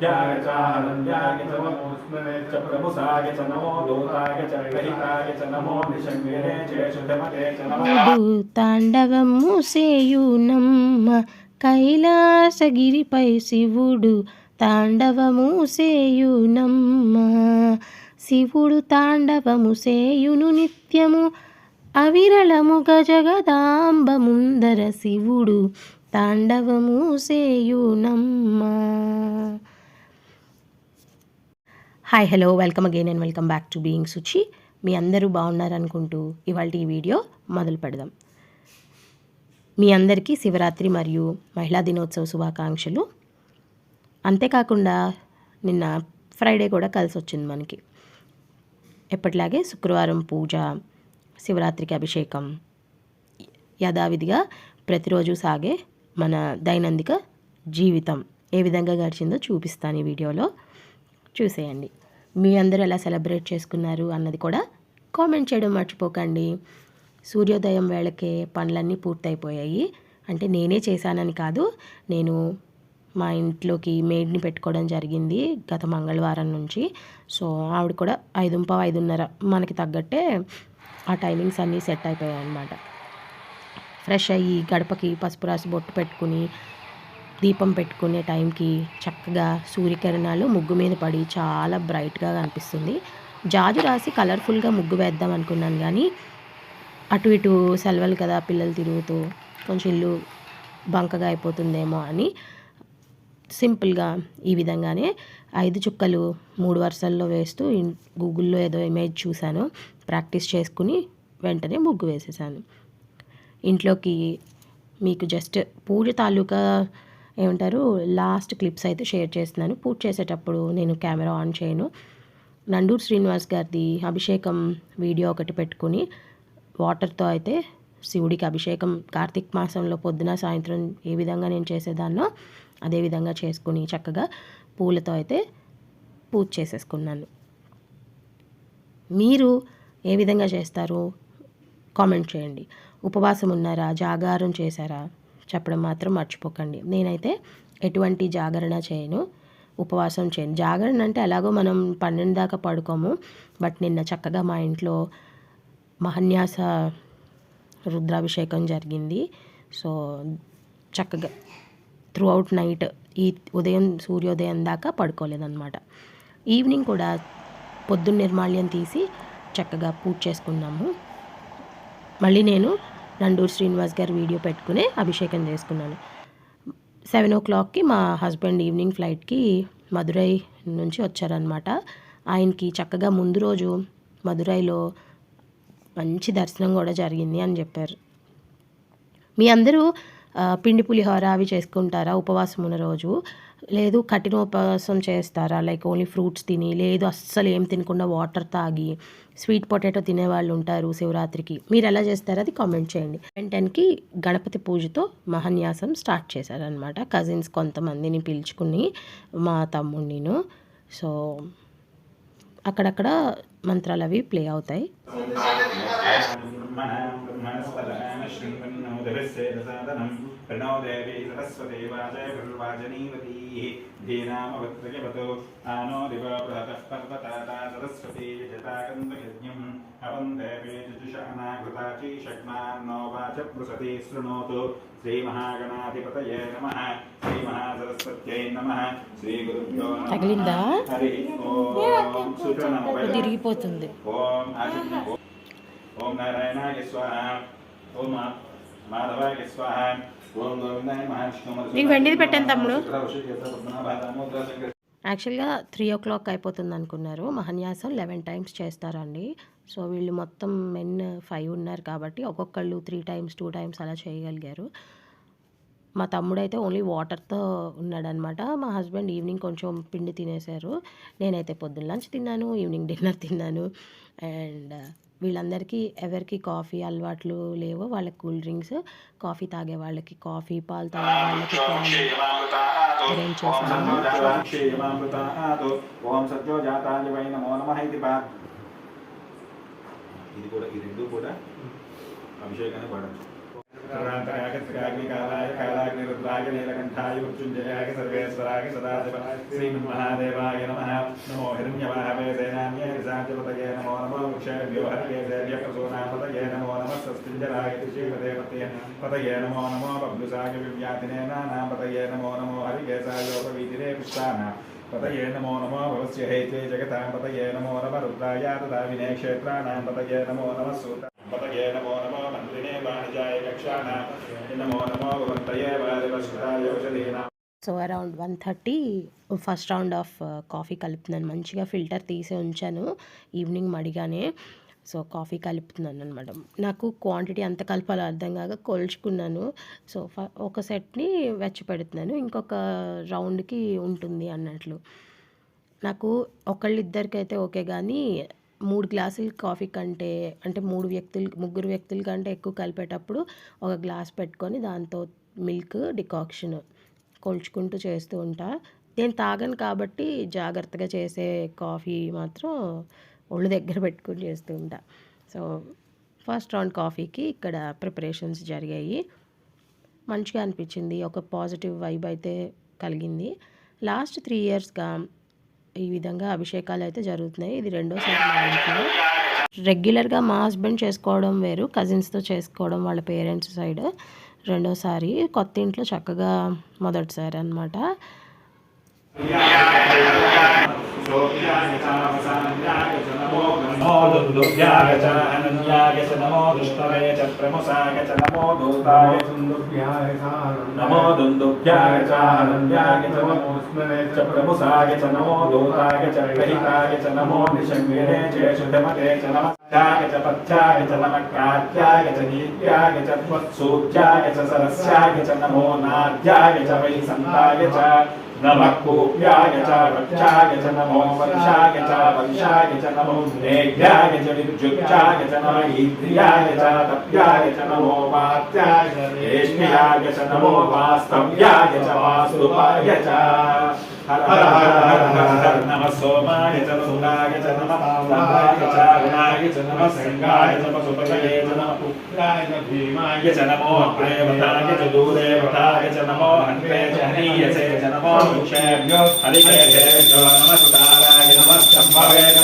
ध्याय च हरण्याय च नमोऽस्मने च प्रमुसाय च नमो दूताय च रहिताय च नमो निषङ्गिने च शुद्धमते च नमः శివుడు తాండవము సేయునమ్మ కైలాసగిరిపై శివుడు తాండవము సేయునమ్మ శివుడు తాండవము సేయును నిత్యము అవిరళము గజగదాంబ ముందర శివుడు తాండవము సేయునమ్మ hi hello welcome again and welcome back to being Suchi మీ అందరూ బాగున్నారనుకుంటూ ఇవాళ ఈ వీడియో మొదలు పెడదాం. మీ అందరికీ శివరాత్రి మరియు మహిళా దినోత్సవ శుభాకాంక్షలు. అంతేకాకుండా నిన్న ఫ్రైడే కూడా కలిసి వచ్చింది మనకి. ఎప్పటిలాగే శుక్రవారం పూజ శివరాత్రికి అభిషేకం యథావిధిగా ప్రతిరోజు సాగే మన దైనందిక జీవితం ఏ విధంగా గడిచిందో చూపిస్తాను ఈ వీడియోలో. చూసేయండి. మీ అందరూ ఎలా సెలబ్రేట్ చేసుకున్నారు అన్నది కూడా కామెంట్ చేయడం మర్చిపోకండి. సూర్యోదయం వేళకే పనులన్నీ పూర్తయిపోయాయి. అంటే నేనే చేశానని కాదు నేను మా ఇంట్లోకి మేడ్ని పెట్టుకోవడం జరిగింది గత మంగళవారం నుంచి. సో ఆవిడ కూడా ఐదుంప ఐదున్నర మనకి తగ్గట్టే ఆ టైమింగ్స్ అన్నీ సెట్ అయిపోయాయి అన్నమాట ఫ్రెష్ అయ్యి గడపకి పసుపు రాసి బొట్టు పెట్టుకుని దీపం పెట్టుకునే టైంకి చక్కగా సూర్యకిరణాలు ముగ్గు మీద పడి చాలా బ్రైట్గా కనిపిస్తుంది. జాజు రాసి కలర్ఫుల్గా ముగ్గు వేద్దాం అనుకున్నాను కానీ అటు ఇటు సెలవులు కదా పిల్లలు తిరుగుతూ కొంచెం ఇల్లు బంకగా అయిపోతుందేమో అని సింపుల్గా ఈ విధంగానే ఐదు చుక్కలు మూడు వరుసల్లో వేస్తూ గూగుల్లో ఏదో ఇమేజ్ చూశాను. ప్రాక్టీస్ చేసుకుని వెంటనే ముగ్గు వేసేసాను. ఇంట్లోకి మీకు జస్ట్ పూజ తాలూకా ఏమంటారు లాస్ట్ క్లిప్స్ అయితే షేర్ చేస్తున్నాను. పూజ చేసేటప్పుడు నేను కెమెరా ఆన్ చేయను. నండూరు శ్రీనివాస్ గారిది అభిషేకం వీడియో ఒకటి పెట్టుకుని వాటర్తో అయితే శివుడికి అభిషేకం కార్తీక మాసంలో పొద్దున సాయంత్రం ఏ విధంగా నేను చేసేదాన్నో అదే విధంగా చేసుకుని చక్కగా పూలతో అయితే పూజ చేసేసుకున్నాను. మీరు ఏ విధంగా చేస్తారు? కామెంట్ చేయండి. ఉపవాసం ఉన్నారా? జాగారం చేశారా? చెప్పడం మాత్రం మర్చిపోకండి. నేనైతే ఎటువంటి జాగరణ చేయను ఉపవాసం చేయను. జాగరణ అంటే ఎలాగో మనం పన్నెండు దాకా పడుకోము బట్ నిన్న చక్కగా మా ఇంట్లో మహన్యాస రుద్రాభిషేకం జరిగింది. సో చక్కగా త్రూ అవుట్ నైట్ ఈ ఉదయం సూర్యోదయం దాకా పడుకోలేదన్నమాట. ఈవినింగ్ కూడా పొద్దున్న నిర్మాల్యం తీసి చక్కగా పూజ చేసుకున్నాము. మళ్ళీ నేను నండూరు శ్రీనివాస్ గారి వీడియో పెట్టుకుని అభిషేకం చేసుకున్నాను. సెవెన్ ఓ క్లాక్కి మా హస్బెండ్ ఈవినింగ్ ఫ్లైట్కి మదురై నుంచి వచ్చారనమాట ఆయనకి చక్కగా ముందు రోజు మదురైలో మంచి దర్శనం కూడా జరిగింది అని చెప్పారు. మీ అందరూ పిండి పులిహోర అవి చేసుకుంటారా ఉపవాసం ఉన్న రోజు? లేదు కఠినోపవాసం చేస్తారా లైక్ ఓన్లీ ఫ్రూట్స్ తిని లేదు అస్సలు ఏం తినకుండా వాటర్ తాగి స్వీట్ పొటాటో తినేవాళ్ళు ఉంటారు శివరాత్రికి మీరు ఎలా చేస్తారో అది కామెంట్ చేయండి టెన్కి గణపతి పూజతో మహన్యాసం స్టార్ట్ చేశారనమాట కజిన్స్ కొంతమందిని పిలుచుకుని మా తమ్ముడినిను సో అక్కడక్కడ మంత్రాలు అవి ప్లే అవుతాయి प्रणो देवी सरस्वती वाजय गुरुवाजनीवती धीनामवत्रयवतो आनो दिव बृहतः पर्वताता सरस्वती जटाकन्दयज्ञम् अवं देवी जुजुषानाघृताची षट्मान्नो वाच पृसति शृणोतु श्रीमहागणाधिपतये नमः श्रीमहासरस्वत्यै नमः श्रीगुरुभ्यो नमः తగిలిందా? हरिः ॐ सुषणं తిరిగిపోతుంది ఓం ఆదిత్య ఓం నారాయణాయ స్వాహ ఓం మా- మాధవాయ స్వాహ ఓం గోవిందాయ మహావిష్ణు నీకు వెండిది పెట్టాను తమ్ముడు. యాక్చువల్గా త్రీ ఓ క్లాక్ అయిపోతుంది అనుకున్నారు. మహన్యాసం లెవెన్ టైమ్స్ చేస్తారండి. సో వీళ్ళు మొత్తం మెన్ ఫైవ్ ఉన్నారు కాబట్టి ఒక్కొక్కళ్ళు త్రీ టైమ్స్ టూ టైమ్స్ అలా చేయగలిగారు. మా తమ్ముడైతే ఓన్లీ వాటర్తో ఉన్నాడనమాట. మా హస్బెండ్ ఈవినింగ్ కొంచెం పిండి తినేశారు. నేనైతే పొద్దున్న లంచ్ తిన్నాను ఈవినింగ్ డిన్నర్ తిన్నాను. అండ్ వీళ్ళందరికీ ఎవరికి కాఫీ అలవాట్లు లేవో వాళ్ళకి కూల్ డ్రింక్స్ కాఫీ తాగే వాళ్ళకి కాఫీ పాలు తాగే వాళ్ళకి పాలు అరేంజ్ నమ ఇది కూడా ఈ రెండు కూడా అభిషేకాన్ని వాడచ్చు. सर्वान्तराय त्रिकाग्निकालाय कालाग्निरुद्राय नीलकण्ठाय मृत्युञ्जयाय सर्वेश्वराय सदाशिवाय श्रीमन्महादेवाय नमः नमो हिरण्यवाहवे सेनान्ये निशाचपतये नमो नमो वृक्षेभ्यो हरिकेशेभ्य प्रसूनापतये नमो नमः सस्तिञ्जराय ऋषिपदेपतये पतये नमो नमो बब्लुसाय विव्यातिने नानापतये नमो नमो हरिकेशायोपवीतिरे पुष्पाणाम् पतये नमो नमो भवस्य हेते जगतां पतये नमो नमः रुद्राय तदाविने क्षेत्राणां पतये नमो नमः सूत पतये Namo Namo so around one thirty first round of coffee కలుపుతున్నాను. మంచిగా ఫిల్టర్ తీసి ఉంచాను. ఈవినింగ్ మడిగానే. సో కాఫీ కలుపుతున్నాను అనమాట నాకు క్వాంటిటీ ఎంత కలపాలో అర్థం కాక కొలుచుకున్నాను. సో ఒక సెట్ని వెచ్చి పెడుతున్నాను. ఇంకొక రౌండ్కి ఉంటుంది అన్నట్లు. నాకు ఒకళ్ళిద్దరికైతే ఓకే కానీ మూడు గ్లాసులు కాఫీ కంటే అంటే మూడు వ్యక్తులు ముగ్గురు వ్యక్తుల కంటే ఎక్కువ కలిపేటప్పుడు ఒక గ్లాస్ పెట్టుకొని దాంతో మిల్క్ డికాక్షన్ కొలుచుకుంటూ చేస్తూ ఉంటా. నేను తాగను కాబట్టి జాగ్రత్తగా చేసే కాఫీ మాత్రం ఒళ్ళు దగ్గర పెట్టుకుని చేస్తూ ఉంటా. సో ఫస్ట్ రౌండ్ కాఫీకి ఇక్కడ ప్రిపరేషన్స్ జరిగాయి. మంచిగా అనిపించింది. ఒక పాజిటివ్ వైబ్ అయితే కలిగింది. లాస్ట్ త్రీ ఇయర్స్గా ఈ విధంగా అభిషేకాలు అయితే జరుగుతున్నాయి. ఇది రెండోసారి మా ఇంట్లో. రెగ్యులర్గా మా హస్బెండ్ చేసుకోవడం వేరు కజిన్స్తో చేసుకోవడం వాళ్ళ పేరెంట్స్ సైడ్ రెండోసారి. కొత్త ఇంట్లో చక్కగా మొదటిసారి అనమాట नमो दुन्दुभ्याय च अनन्याय च नमो दुष्टवे च प्रमुसाय च नमो दूताय नमो दुन्दुभ्याय च अनन्याय च नमोऽस्मवे च प्रमुसाय च नमो दूताय च प्रहिताय च नमो निशङ्गिने च शुद्धमते च नमस्याय च पथ्याय च नमः कात्याय च नीत्याय च त्वत्सूच्याय च सरस्याय च नमो नाद्याय च वै सन्ताय च नमः कूप्याय च वक्षाय च नमो वर्षाय च वर्षाय च नमो नेभ्याय च विद्युच्चाय च नमः ईन्द्रियाय च तप्याय च नमो वात्याय च रेष्म्याय च नमो वास्तव्याय च वास्तुपाय च హర హర హర హర హర నమ సోమాయ నమ సోమాయ నమ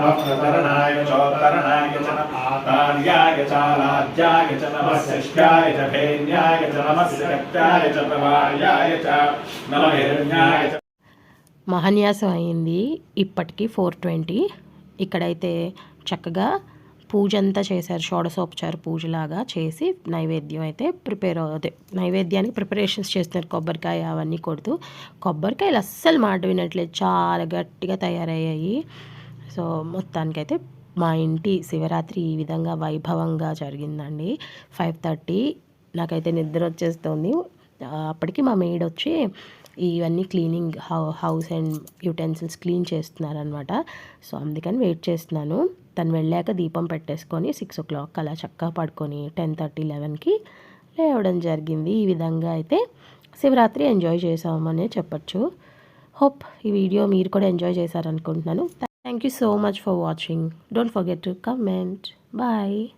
भार्याय च नमः प्रतरणाय चोत्तरणाय च नमः आतार्याय च राज्याय च नमः शिष्याय च भेन्याय च नमः शक्त्याय च प्रभार्याय च नमः हिरण्याय च మహాన్యాసం అయింది ఇప్పటికి ఫోర్ ట్వంటీ ఇక్కడైతే చక్కగా పూజ అంతా చేశారు షోడశోపచార పూజలాగా చేసి నైవేద్యం అయితే ప్రిపేర్ అదే నైవేద్యానికి ప్రిపరేషన్స్ చేస్తున్నారు కొబ్బరికాయ అవన్నీ కొడుతూ కొబ్బరికాయలు అస్సలు మాట వినట్లేదు చాలా గట్టిగా తయారయ్యాయి సో మొత్తానికైతే మా ఇంటి శివరాత్రి ఈ విధంగా వైభవంగా జరిగిందండి. ఫైవ్ థర్టీ నాకైతే నిద్ర వచ్చేస్తుంది. అప్పటికి మా మేడ్ వచ్చి ఇవన్నీ cleaning how house and utensils clean చేస్తున్నారనమాట సో అందుకని వెయిట్ చేస్తున్నాను. తను వెళ్ళాక దీపం పెట్టేసుకొని సిక్స్ ఓ క్లాక్ అలా చక్కగా పడుకొని టెన్ థర్టీ లెవెన్కి లేవడం జరిగింది. ఈ విధంగా అయితే శివరాత్రి ఎంజాయ్ చేసామనే చెప్పొచ్చు. హోప్ ఈ వీడియో మీరు కూడా ఎంజాయ్ చేశారనుకుంటున్నాను. Thank you so much for watching. Don't forget to comment. Bye.